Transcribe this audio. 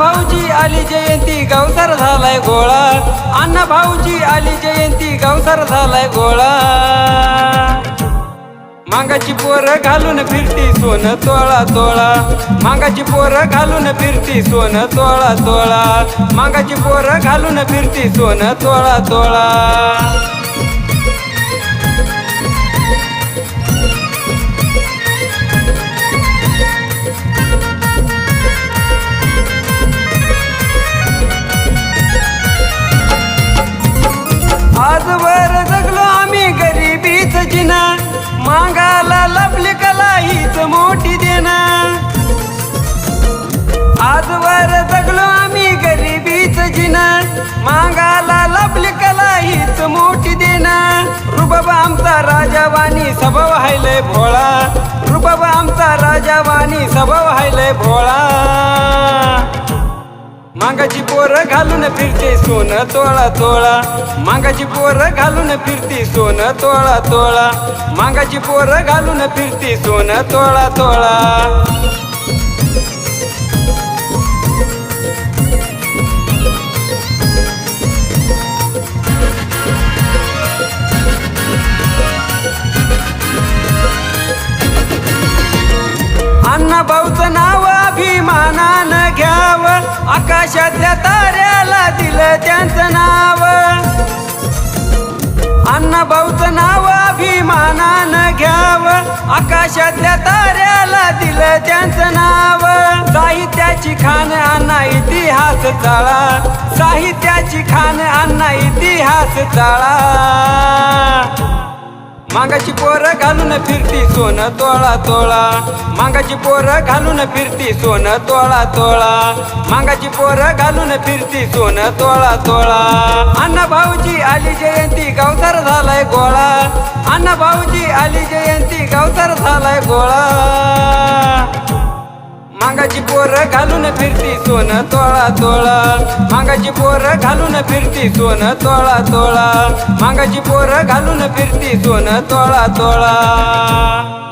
भाऊजी अली जयंती गावसार झालाय गोळा. अण्णा भाऊजी आली जयंती गावसार झालाय गोळा. मांगाची पोर घालून फिरती सोन तोळा तोळा. मांगाची पोर घालून फिरती सोन तोळा तोळा. मांगाची पोर घालून फिरती सोन तोळा तोळा. मांगाला लपली कला हीच मोठी देना रुबाबा आमचा राजावानी स्वभाव हायलय भोळा. रुबाबा आमचा राजावानी स्वभाव हायलय भोळा. मांगाची पोर घालून फिरते सोन तोळा तोळा. मांगाची पोर घालून फिरते सोन तोळा तोळा. मांगाची पोर घालून फिरते सोन तोळा तोळा. आकाशातल्या ताऱ्याला दिलं त्यांचं नाव. अण्णा नाव अभिमानानं घ्याव. आकाशातल्या ताऱ्याला दिलं त्यांचं नाव. साहित्याची खान अण्णा इतिहास चाळा. साहित्याची खान अण्णा इतिहास चाळा. मागाची पोर घालून फिरती सोन तोळा तोळा. मागाची पोर घालून फिरती सोन तोळा तोळा. मागाची पोर घालून फिरती सोन तोळा तोळा. अण्णा भाऊजी आली जयंती गावसार झालाय गोळा. अण्णा भाऊजी आली जयंती गावसार झालाय गोळा. मागाची पोर घालून फिरती सोन तोळा तोळा मागाची पोर घालून फिरती सोन तोळा तोळा मागाची पोर घालून फिरती सोन तोळा तोळा